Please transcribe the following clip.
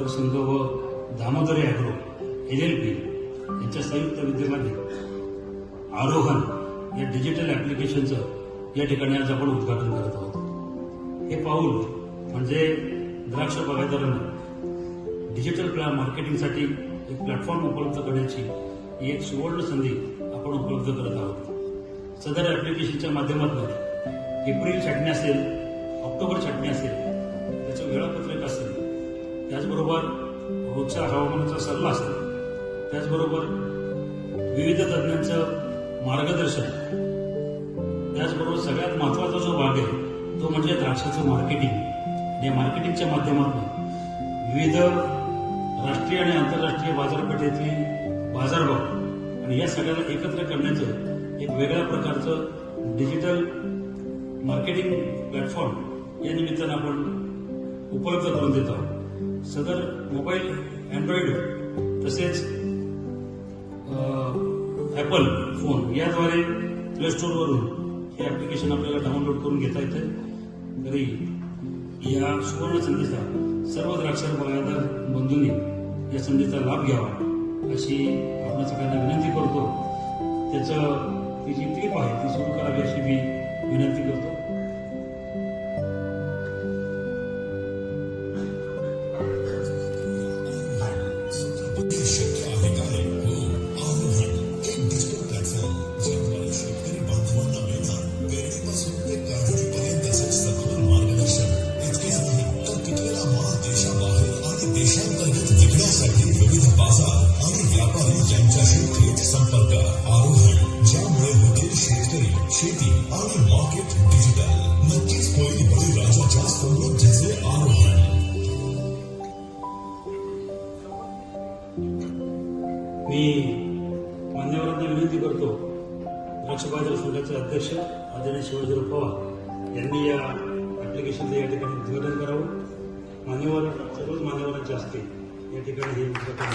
बाजार संघ व Damodar agro L L P यांच्या संयुक्त विद्यमाने आरोहण या डिजिटल ॲप्लिकेशनचं या ठिकाणी आज आपण उद्घाटन करत आहोत. हे पाऊल म्हणजे द्राक्ष बागायतदारांना डिजिटल प्लॅ मार्केटिंगसाठी एक प्लॅटफॉर्म उपलब्ध करण्याची ही एक सुवर्ण संधी आपण उपलब्ध करत आहोत. सदर ॲप्लिकेशनच्या माध्यमातून एप्रिल छाटणी असेल त्याचबरोबर रोजच्या हवामानाचा सल्ला असतो. त्याचबरोबर विविध तज्ज्ञांचं मार्गदर्शन. त्याचबरोबर सगळ्यात महत्त्वाचा जो भाग आहे तो म्हणजे द्राक्षाचं मार्केटिंग. या मार्केटिंगच्या माध्यमातून विविध राष्ट्रीय आणि आंतरराष्ट्रीय बाजारपेठेतील बाजारभाव आणि या सगळ्याला एकत्र करण्याचं एक वेगळ्या प्रकारचं डिजिटल मार्केटिंग प्लॅटफॉर्म या निमित्तानं आपण उपलब्ध करून देत आहोत. सदर मोबाईल अँड्रॉइड तसेच ॲपल फोन याद्वारे प्ले स्टोरवरून हे ॲप्लिकेशन आपल्याला डाउनलोड करून घेता येतं. तरी या सुवर्ण संधीचा सर्व द्राक्षर बागायतदार बंधूंनी या संधीचा लाभ घ्यावा अशी आपण सगळ्यांना विनंती करतो. त्याचं ती जी क्लिप आहे ती सुरू करावी अशी मी विनंती करतो. शेती आणि मार्केट डिजिटल नक्कीच होईल बळीराजाच्या समृद्धीचे आरोहण. मी मान्यवरांना विनंती करतो. द्राक्ष बाजार संघाचे अध्यक्ष आदरणीय शिवाजीराव पवार यांनी या ॲप्लिकेशनचं या ठिकाणी उद्घाटन करावं. मान्यवर सर्वच मान्यवरांचे असते या ठिकाणी हे उद्घाटन